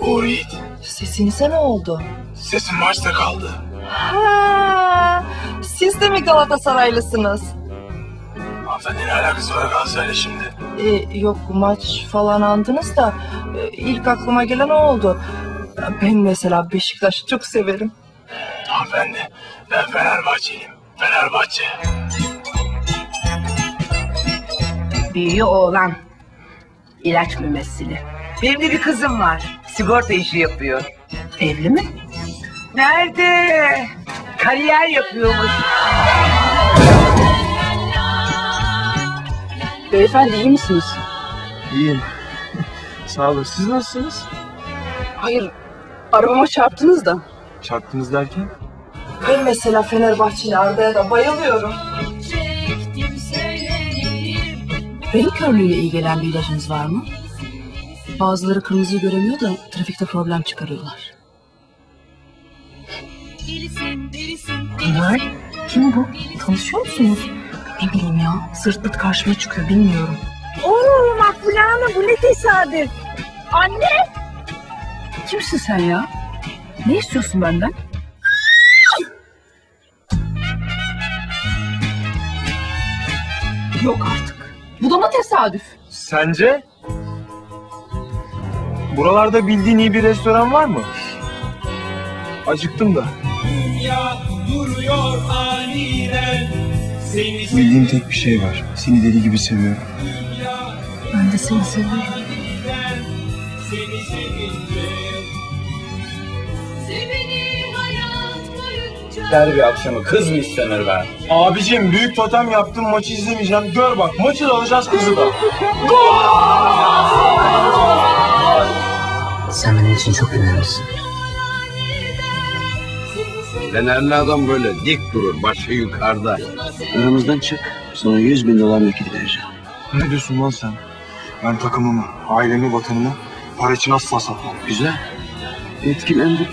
Uğur Yiğit. Sesinize ne oldu? Sesim maçta kaldı. Ha, siz de mi Galatasaraylısınız? Hanımefendi ne alakası var Galatasaray'la şimdi? Ee, yok maç falan andınız da e, ilk aklıma gelen o oldu. Ben mesela Beşiktaş'ı çok severim. Hanımefendi ben Fenerbahçeliyim. Fenerbahçe. Büyüğü oğlan. İlaç mümessili. Benim de bir kızım var. Sigorta işi yapıyor. Evli mi? Nerede? Kariyer yapıyormuş. Beyefendi iyi misiniz? İyiyim. Sağ olun. Siz nasılsınız? Hayır. Arabama çarptınız da. Çarptınız derken? Ben mesela Fenerbahçeli Arda'ya da bayılıyorum. Beyin körlüğüyle iyi gelen bir ilacınız var mı? Bazıları kırmızıyı göremiyor da trafikte problem çıkarıyorlar. Pınar, kim bu? Tanışıyor musunuz? Ne bileyim ya, sırt pırt karşıma çıkıyor bilmiyorum. Oo Makbule Hanım bu ne tesadüf. Anne. Kimsin sen ya? Ne istiyorsun benden? Yok artık. Bu da mı tesadüf? Sence? Buralarda bildiğin iyi bir restoran var mı? Acıktım da. Bildiğim tek bir şey var. Seni deli gibi seviyorum. Ben de seni seviyorum. Derbi akşamı kız mı istenir be? Abicim büyük totem yaptım maçı izlemeyeceğim. Gör bak maçı da alacağız kızı da. Sen benim için çok önemlisin. Fenerli adam böyle dik durur, başı yukarıda. Aramızdan çık. Sonra 100 bin dolar nakit vereceğim. Ne diyorsun lan sen? Ben takımımı, ailemi, vatanımı para için asla satmam. Güzel. Etkilendim.